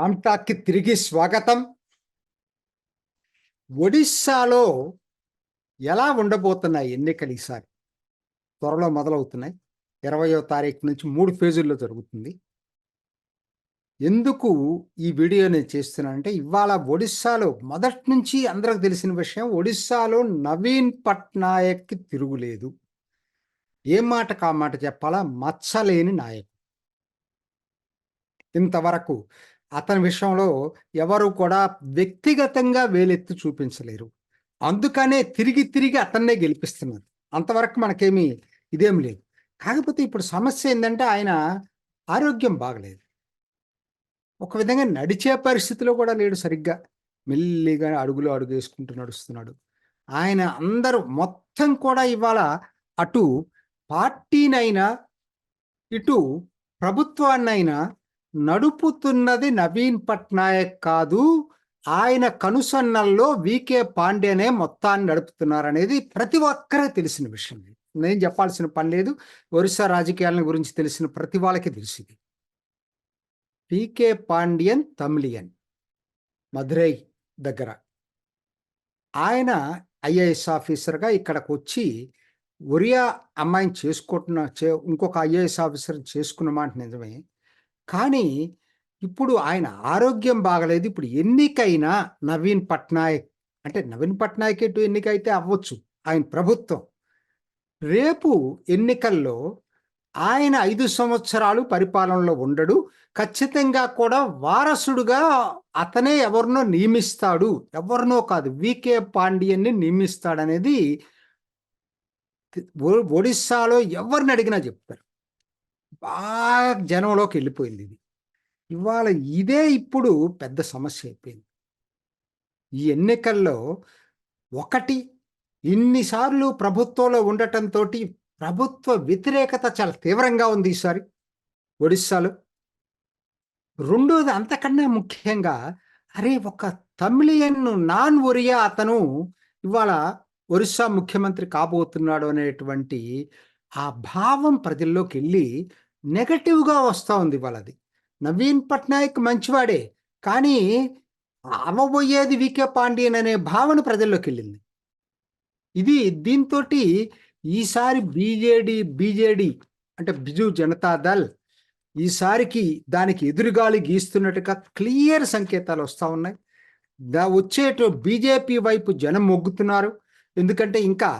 రామ్టాక్కి తిరిగి స్వాగతం. ఒడిస్సాలో ఎలా ఉండబోతున్నాయి ఎన్నికలు ఈసారి? త్వరలో మొదలవుతున్నాయి. ఇరవయో తారీఖు నుంచి మూడు ఫేజుల్లో జరుగుతుంది. ఎందుకు ఈ వీడియో నేను చేస్తున్నానంటే ఇవాళ ఒడిస్సాలో మొదటి నుంచి అందరికి తెలిసిన విషయం ఒడిస్సాలో నవీన్ పట్నాయక్కి తిరుగులేదు. ఏ మాట కా మాట చెప్పాలా? మచ్చలేని నాయకుడు. ఇంతవరకు అతని విషయంలో ఎవరు కూడా వ్యక్తిగతంగా వేలెత్తి చూపించలేరు. అందుకనే తిరిగి తిరిగి అతన్నే గెలిపిస్తున్నారు. అంతవరకు మనకేమీ ఇదేం లేదు. కాకపోతే ఇప్పుడు సమస్య ఏంటంటే ఆయన ఆరోగ్యం బాగలేదు. ఒక విధంగా నడిచే పరిస్థితిలో కూడా లేడు సరిగ్గా. మెల్లిగా అడుగులు అడుగు వేసుకుంటూ నడుస్తున్నాడు. ఆయన అందరూ మొత్తం కూడా ఇవాళ అటు పార్టీనైనా ఇటు ప్రభుత్వాన్నైనా నడుపుతున్నది నవీన్ పట్నాయక్ కాదు ఆయన కనుసన్నల్లో వికే పాండేనే మొత్తాన్ని నడుపుతున్నారనేది ప్రతి ఒక్కరే తెలిసిన విషయం. నేను చెప్పాల్సిన పని లేదు ఒరిస్సా రాజకీయాల గురించి తెలిసిన ప్రతి వాళ్ళకి తెలిసింది. పీకే పాండ్యన్ తమిళియన్ మధురై దగ్గర. ఆయన ఐఏఎస్ ఆఫీసర్గా ఇక్కడికి వచ్చి ఒరియా అమ్మాయిని చేసుకుంటున్న చే ఇంకొక ఐఏఎస్ ఆఫీసర్ చేసుకున్న మాట నిజమే. కానీ ఇప్పుడు ఆయన ఆరోగ్యం బాగలేదు. ఇప్పుడు ఎన్నికైనా నవీన్ పట్నాయక్ అంటే నవీన్ పట్నాయక్ ఎటు ఎన్నిక అయితే అవ్వచ్చు ఆయన ప్రభుత్వం. రేపు ఎన్నికల్లో ఆయన ఐదు సంవత్సరాలు పరిపాలనలో ఉండడు. ఖచ్చితంగా కూడా వారసుడుగా అతనే ఎవరినో నియమిస్తాడు. ఎవరినో కాదు వికే పాండియన్ని నియమిస్తాడనేది ఒడిస్సాలో ఎవరిని అడిగినా చెప్తారు. బాగా జనంలోకి వెళ్ళిపోయింది ఇది. ఇవాళ ఇదే ఇప్పుడు పెద్ద సమస్య అయిపోయింది. ఈ ఎన్నికల్లో ఒకటి ఇన్నిసార్లు ప్రభుత్వంలో ఉండటంతో ప్రభుత్వ వ్యతిరేకత చాలా తీవ్రంగా ఉంది ఈసారి ఒడిస్సాలో. రెండోది అంతకన్నా ముఖ్యంగా అరే ఒక తమిళియన్ నాన్ ఒరియా అతను ఇవాళ ఒరిస్సా ముఖ్యమంత్రి కాబోతున్నాడు అనేటువంటి ఆ భావం ప్రజల్లోకి వెళ్ళి నెగటివ్గా వస్తూ ఉంది వాళ్ళది. నవీన్ పట్నాయక్ మంచివాడే కానీ అవబోయేది వికే పాండ్యన్ అనే భావన ప్రజల్లోకి వెళ్ళింది. ఇది దీంతో ఈసారి బీజేడి బీజేడి అంటే బిజు జనతాదళ్ ఈసారికి దానికి ఎదురుగాలి గీస్తున్నట్టుగా క్లియర్ సంకేతాలు వస్తూ ఉన్నాయి. దా వచ్చేట బీజేపీ వైపు జనం మొగ్గుతున్నారు. ఎందుకంటే ఇంకా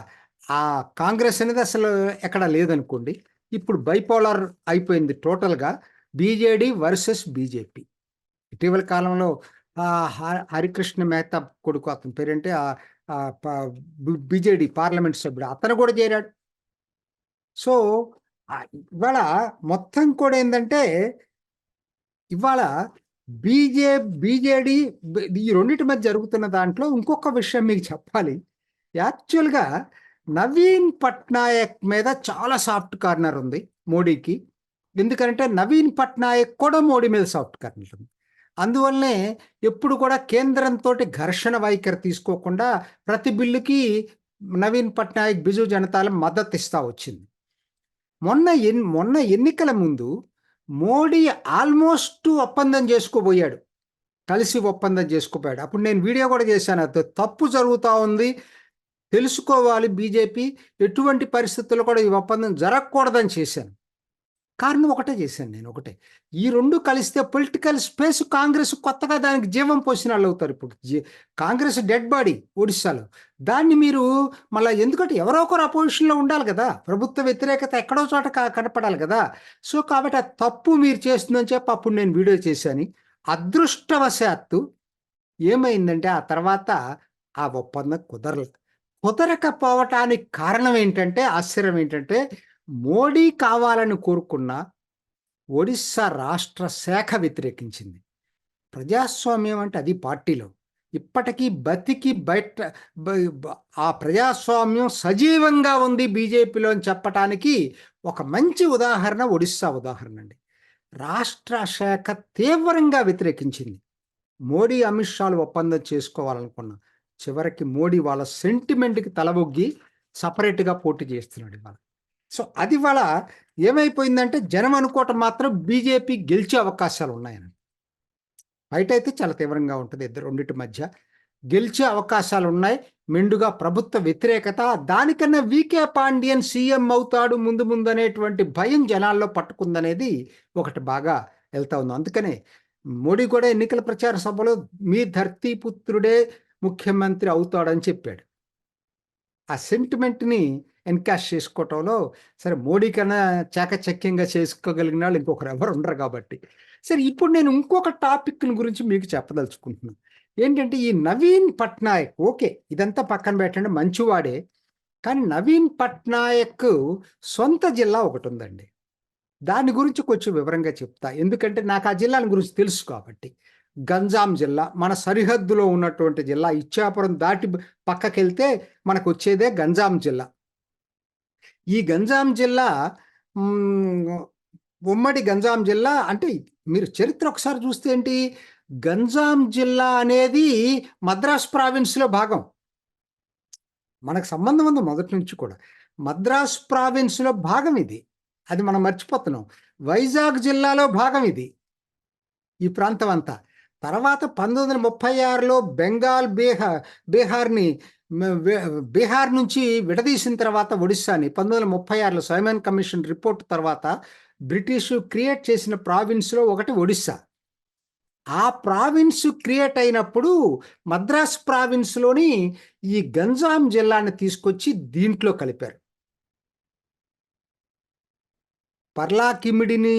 ఆ కాంగ్రెస్ అనేది అసలు ఎక్కడ లేదనుకోండి. ఇప్పుడు బైపోలార్ అయిపోయింది టోటల్గా బీజేడి వర్సెస్ బీజేపీ ఇటీవల కాలంలో హరికృష్ణ మెహతా కొడుకు అతని పేరంటే బీజేడీ పార్లమెంట్ సభ్యుడు. అతను కూడా చేరాడు. సో ఇవాళ మొత్తం కూడా ఏంటంటే ఇవాళ బీజే బీజేడీ ఈ రెండింటి మధ్య జరుగుతున్న దాంట్లో ఇంకొక విషయం మీకు చెప్పాలి. యాక్చువల్గా నవీన్ పట్నాయక్ మీద చాలా సాఫ్ట్ కార్నర్ ఉంది మోడీకి. ఎందుకంటే నవీన్ పట్నాయక్ కూడా మోడీ మీద సాఫ్ట్ కార్నర్ ఉంది. అందువల్లనే ఎప్పుడు కూడా కేంద్రంతో ఘర్షణ వైఖరి తీసుకోకుండా ప్రతి బిల్లుకి నవీన్ పట్నాయక్ బిజు జనతాల మద్దతు ఇస్తా వచ్చింది. మొన్న ఎన్ మొన్న ఎన్నికల ముందు మోడీ ఆల్మోస్ట్ ఒప్పందం చేసుకోబోయాడు. కలిసి ఒప్పందం చేసుకోపోయాడు అప్పుడు నేను వీడియో కూడా చేశాను. తప్పు జరుగుతూ ఉంది. తెలుసుకోవాలి బీజేపీ. ఎటువంటి పరిస్థితుల్లో కూడా ఈ ఒప్పందం జరగకూడదని చేశాను. కారణం ఒకటే చేశాను నేను ఒకటే. ఈ రెండు కలిస్తే పొలిటికల్ స్పేస్ కాంగ్రెస్ కొత్తగా దానికి జీవం పోసిన వాళ్ళు అవుతారు ఇప్పుడు. కాంగ్రెస్ డెడ్ బాడీ ఒడిశాలో. దాన్ని మీరు మళ్ళీ ఎందుకంటే ఎవరో ఒకరు అపోజిషన్లో ఉండాలి కదా. ప్రభుత్వ వ్యతిరేకత ఎక్కడో చోట కనపడాలి కదా. సో కాబట్టి ఆ తప్పు మీరు చేస్తుందని చెప్పి అప్పుడు నేను వీడియో చేశాను. అదృష్టవశాత్తు ఏమైందంటే ఆ తర్వాత ఆ ఒప్పందం కుదరలేదు. కుదరకపోవటానికి కారణం ఏంటంటే ఆశ్చర్యం ఏంటంటే మోడీ కావాలని కోరుకున్న ఒడిస్సా రాష్ట్ర శాఖ వ్యతిరేకించింది. ప్రజాస్వామ్యం అంటే అది పార్టీలో. ఇప్పటికీ బతికి బయట ఆ ప్రజాస్వామ్యం సజీవంగా ఉంది బీజేపీలో అని చెప్పటానికి ఒక మంచి ఉదాహరణ ఒడిస్సా ఉదాహరణ అండి. రాష్ట్ర శాఖ తీవ్రంగా వ్యతిరేకించింది. మోడీ అమిత్ షాలు ఒప్పందం చేసుకోవాలనుకున్నాం చివరికి మోడీ వాళ్ళ సెంటిమెంట్కి తలబొగ్గి సపరేట్గా పోటీ చేస్తున్నాడు ఇవాళ. సో అది వాళ్ళ ఏమైపోయిందంటే జనం అనుకోవటం మాత్రం బీజేపీ గెలిచే అవకాశాలు ఉన్నాయని. బయట అయితే చాలా తీవ్రంగా ఉంటుంది ఇద్దరు రెండింటి మధ్య. గెలిచే అవకాశాలు ఉన్నాయి. మెండుగా ప్రభుత్వ వ్యతిరేకత. దానికన్నా వికే పాండ్యన్ సీఎం అవుతాడు ముందు ముందు అనేటువంటి భయం జనాల్లో పట్టుకుందనేది ఒకటి బాగా వెళ్తా ఉంది. అందుకనే మోడీ కూడా ఎన్నికల ప్రచార సభలో మీ ధర్తీ పుత్రుడే ముఖ్యమంత్రి అవుతాడని చెప్పాడు. ఆ సెంటిమెంట్ని ఎన్కాష్ చేసుకోవటంలో సరే మోడీ కన్నా చాకచక్యంగా చేసుకోగలిగిన వాళ్ళు ఇంకొకరు ఎవరు ఉండరు కాబట్టి. సరే ఇప్పుడు నేను ఇంకొక టాపిక్ని గురించి మీకు చెప్పదలుచుకుంటున్నాను ఏంటంటే ఈ నవీన్ పట్నాయక్ ఓకే ఇదంతా పక్కన పెట్టండి మంచివాడే కానీ నవీన్ పట్నాయక్ సొంత జిల్లా ఒకటి ఉందండి. దాని గురించి కొంచెం వివరంగా చెప్తా. ఎందుకంటే నాకు ఆ జిల్లాల గురించి తెలుసు కాబట్టి. గంజాం జిల్లా మన సరిహద్దులో ఉన్నటువంటి జిల్లా ఇచ్చాపురం దాటి పక్కకెళ్తే మనకు వచ్చేదే గంజాం జిల్లా. ఈ గంజాం జిల్లా ఉమ్మడి గంజాం జిల్లా అంటే మీరు చరిత్ర ఒకసారి చూస్తే ఏంటి? గంజాం జిల్లా అనేది మద్రాస్ ప్రావిన్స్లో భాగం. మనకు సంబంధం ఉంది మొదటి నుంచి కూడా. మద్రాస్ ప్రావిన్స్లో భాగం ఇది. అది మనం మర్చిపోతున్నాం. వైజాగ్ జిల్లాలో భాగం ఇది. ఈ ప్రాంతం అంతా. తర్వాత పంతొమ్మిది వందల ముప్పై ఆరులో బెంగాల్ బీహార్ బీహార్ని బీహార్ నుంచి విడదీసిన తర్వాత ఒడిస్సాని పంతొమ్మిది వందల ముప్పై ఆరులో సైమన్ కమిషన్ రిపోర్ట్ తర్వాత బ్రిటిష్ క్రియేట్ చేసిన ప్రావిన్స్లో ఒకటి ఒడిస్సా ఆ ప్రావిన్స్ క్రియేట్ అయినప్పుడు మద్రాస్ ప్రావిన్స్లోని ఈ గంజాం జిల్లాని తీసుకొచ్చి దీంట్లో కలిపారు. పర్లాకిమిడిని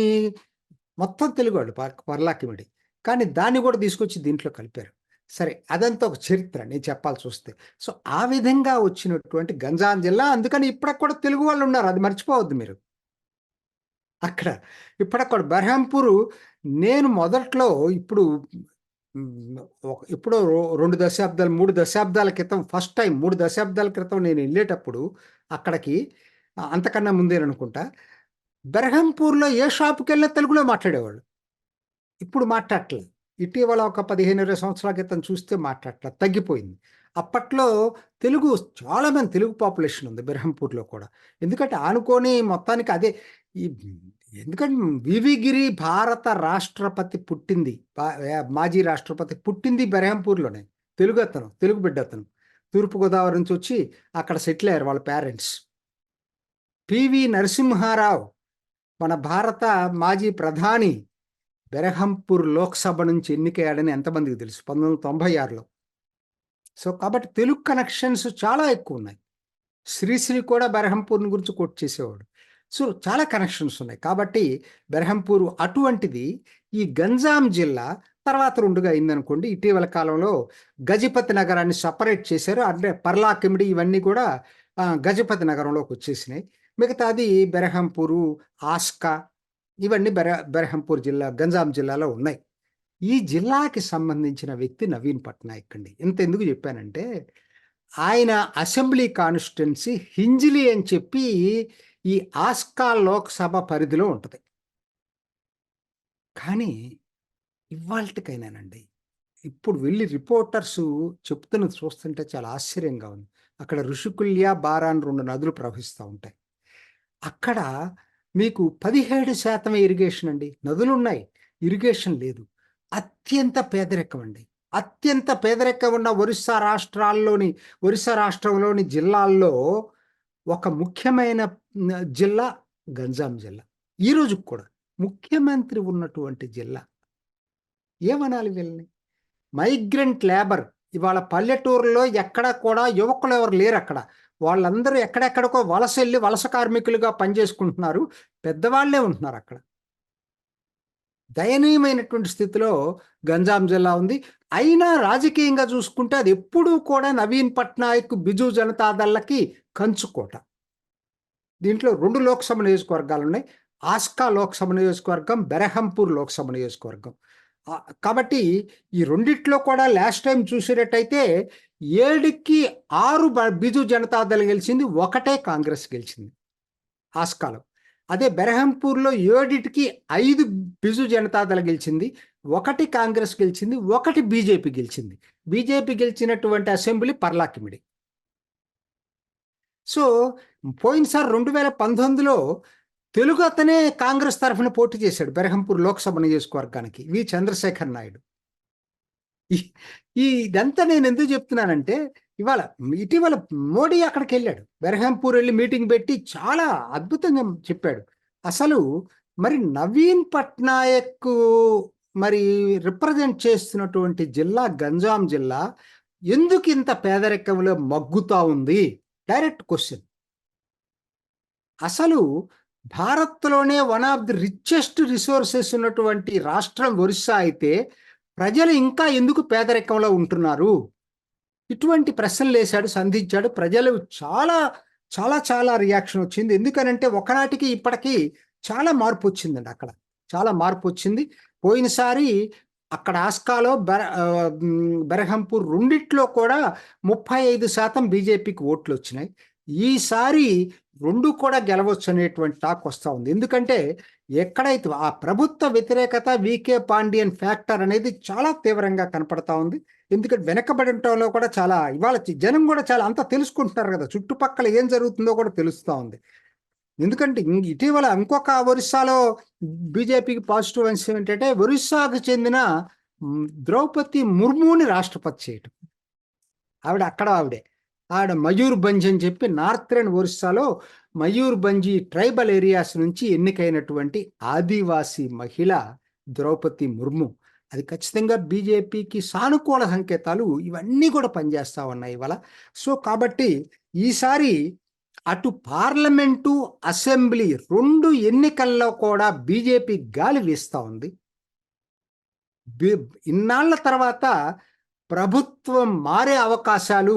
మొత్తం తెలుగు వాళ్ళు పర్లాకిమిడి. కానీ దాన్ని కూడా తీసుకొచ్చి దీంట్లో కలిపారు. సరే అదంతా ఒక చరిత్ర నేను చెప్పాల్సి వస్తే. సో ఆ విధంగా వచ్చినటువంటి గంజాం జిల్లా అందుకని ఇప్పటికి కూడా తెలుగు వాళ్ళు ఉన్నారు. అది మర్చిపోవద్దు మీరు. అక్కడ ఇప్పటిక్కడ బెర్హంపూరు నేను మొదట్లో ఇప్పుడు ఇప్పుడు రో- రెండు దశాబ్దాలు మూడు దశాబ్దాల క్రితం ఫస్ట్ టైం మూడు దశాబ్దాల క్రితం నేను వెళ్ళేటప్పుడు అక్కడికి అంతకన్నా ముందేననుకుంటా బెరహంపూర్లో ఏ షాపుకి వెళ్ళినా తెలుగులో మాట్లాడేవాళ్ళు. ఇప్పుడు మాట్లాడలేదు ఇటీవల ఒక పదిహేను ఇరవై సంవత్సరాల క్రితం చూస్తే మాట్లాడట్లేదు. తగ్గిపోయింది. అప్పట్లో తెలుగు చాలా మంది తెలుగు పాపులేషన్ ఉంది బెర్హంపూర్లో కూడా. ఎందుకంటే ఆనుకొని మొత్తానికి అదే ఈ ఎందుకంటే వివిగిరి భారత రాష్ట్రపతి పుట్టింది. మాజీ రాష్ట్రపతి పుట్టింది బెరహంపూర్లోనే తెలుగు అతను తెలుగు బిడ్డ అతను. తూర్పుగోదావరి నుంచి వచ్చి అక్కడ సెటిల్ అయ్యారు వాళ్ళ పేరెంట్స్. పివి నరసింహారావు మన భారత మాజీ ప్రధాని బెరహంపూర్ లోక్సభ నుంచి ఎన్నికయ్యాడని ఎంతమందికి తెలుసు? పంతొమ్మిది వందల తొంభై ఆరులో. సో కాబట్టి తెలుగు కనెక్షన్స్ చాలా ఎక్కువ ఉన్నాయి శ్రీశ్రీ కూడా బెరహంపూర్ని గురించి కోట్ చేసేవాడు. సో చాలా కనెక్షన్స్ ఉన్నాయి. కాబట్టి బెరహంపూర్ అటువంటిది ఈ గంజాం జిల్లా తర్వాత రెండుగా అయిందనుకోండి. ఇటీవల కాలంలో గజపతి నగరాన్ని సపరేట్ చేశారు. అంటే పర్లాకిమిడి ఇవన్నీ కూడా గజపతి నగరంలోకి వచ్చేసినాయి. మిగతాది బెరహంపూరు ఆస్కా ఇవన్నీ బెర బెరహంపూర్ జిల్లా గంజాం జిల్లాలో ఉన్నాయి. ఈ జిల్లాకి సంబంధించిన వ్యక్తి నవీన్ పట్నాయక్ అండి. ఇంత ఎందుకు చెప్పానంటే ఆయన అసెంబ్లీ కాన్స్టిట్యున్సీ హింజిలి అని చెప్పి ఈ ఆస్కా లోక్సభ పరిధిలో ఉంటుంది. కానీ ఇవాళకైనానండి ఇప్పుడు వెళ్ళి రిపోర్టర్స్ చెప్తున్నది చూస్తుంటే చాలా ఆశ్చర్యంగా ఉంది. అక్కడ ఋషికుల్య బారాన్ రెండు నదులు ప్రవహిస్తూ ఉంటాయి. అక్కడ మీకు పదిహేడు శాతం ఇరిగేషన్ అండి. నదులు ఉన్నాయి ఇరిగేషన్ లేదు. అత్యంత పేదరికం అండి అత్యంత పేదరికం ఉన్న ఒరిస్సా రాష్ట్రాల్లోని ఒరిస్సా రాష్ట్రంలోని జిల్లాల్లో ఒక ముఖ్యమైన జిల్లా గంజాం జిల్లా. ఈ కూడా ముఖ్యమంత్రి ఉన్నటువంటి జిల్లా. ఏమనాలి వీళ్ళని? మైగ్రెంట్ లేబర్ ఇవాళ పల్లెటూరులో ఎక్కడ కూడా యువకులు ఎవరు లేరు అక్కడ వాళ్ళందరూ ఎక్కడెక్కడికో వలస వెళ్ళి వలస కార్మికులుగా పనిచేసుకుంటున్నారు. పెద్దవాళ్ళే ఉంటున్నారు అక్కడ దయనీయమైనటువంటి స్థితిలో గంజాం జిల్లా ఉంది. అయినా రాజకీయంగా చూసుకుంటే అది ఎప్పుడూ కూడా నవీన్ పట్నాయక్ బిజు జనతాదళ్ళకి కంచుకోట దీంట్లో రెండు లోక్సభ నియోజకవర్గాలు ఉన్నాయి ఆస్కా లోక్సభ నియోజకవర్గం బెరహంపూర్ లోక్సభ నియోజకవర్గం. కాబట్టి ఈ రెండిట్లో కూడా లాస్ట్ టైం చూసినట్టయితే ఏడుకి ఆరు బిజు జనతాదళ గెలిచింది ఒకటే కాంగ్రెస్ గెలిచింది ఆస్కాలం అదే బెరహంపూర్లో ఏడిటికి ఐదు బిజు జనతాదళ గెలిచింది ఒకటి కాంగ్రెస్ గెలిచింది ఒకటి బీజేపీ గెలిచింది. బీజేపీ గెలిచినటువంటి అసెంబ్లీ పర్లాకిమిడి. సో పోయినసారి రెండు వేల పంతొమ్మిదిలో తెలుగు అతనే కాంగ్రెస్ తరఫున పోటీ చేశాడు బెరహంపూర్ లోక్సభ నియోజకవర్గానికి వి. చంద్రశేఖర్ నాయుడు. ఈ- ఇదంతా నేను ఎందుకు చెప్తున్నానంటే ఇవాళ ఇటీవల మోడీ అక్కడికి వెళ్ళాడు. బెరహంపూర్ వెళ్ళి మీటింగ్ పెట్టి చాలా అద్భుతంగా చెప్పాడు. అసలు మరి నవీన్ పట్నాయక్ మరి రిప్రజెంట్ చేస్తున్నటువంటి జిల్లా గంజాం జిల్లా ఎందుకు ఇంత పేదరికంలో మగ్గుతా ఉంది? Direct question. అసలు భారత్లోనే one of the richest resources ఉన్నటువంటి రాష్ట్రం ఒరిస్సా అయితే ప్రజలు ఇంకా ఎందుకు పేదరికంలో ఉంటున్నారు? ఇటువంటి ప్రశ్నలు వేశాడు సంధించాడు. ప్రజలు చాలా చాలా చాలా రియాక్షన్ వచ్చింది. ఎందుకనంటే ఒకనాటికి ఇప్పటికీ చాలా మార్పు వచ్చిందండి అక్కడ. చాలా మార్పు వచ్చింది. పోయినసారి అక్కడ ఆస్కాలో బెర బెరహంపూర్ రెండిట్లో కూడా ముప్పై ఐదు శాతం బీజేపీకి ఓట్లు వచ్చినాయి. ఈసారి రెండు కూడా గెలవచ్చు అనేటువంటి టాక్ వస్తూ ఉంది. ఎందుకంటే ఎక్కడైతే ఆ ప్రభుత్వ వ్యతిరేకత వికే పాండియన్ ఫ్యాక్టర్ అనేది చాలా తీవ్రంగా కనపడతా ఉంది. ఎందుకంటే వెనకబడటంలో కూడా చాలా ఇవాళ జనం కూడా చాలా అంతా తెలుసుకుంటున్నారు కదా. చుట్టుపక్కల ఏం జరుగుతుందో కూడా తెలుస్తూ ఉంది. ఎందుకంటే ఇటీవల ఇంకొక ఒరిస్సాలో బీజేపీకి పాజిటివ్ అంశం ఏంటంటే ఒరిస్సాకు చెందిన ద్రౌపది ముర్ముని రాష్ట్రపతి చేయటం. ఆవిడ అక్కడ ఆవిడే. ఆడ మయూర్ అని చెప్పి నార్థరన్ ఒరిస్సాలో మయూర్ ట్రైబల్ ఏరియాస్ నుంచి ఎన్నికైనటువంటి ఆదివాసీ మహిళ ద్రౌపది ముర్ము. అది ఖచ్చితంగా బీజేపీకి సానుకూల సంకేతాలు ఇవన్నీ కూడా పనిచేస్తా ఉన్నాయి ఇవాళ. సో కాబట్టి ఈసారి అటు పార్లమెంటు అసెంబ్లీ రెండు ఎన్నికల్లో కూడా బీజేపీ గాలి వీస్తూ ఉంది. ఇన్నాళ్ళ తర్వాత ప్రభుత్వం మారే అవకాశాలు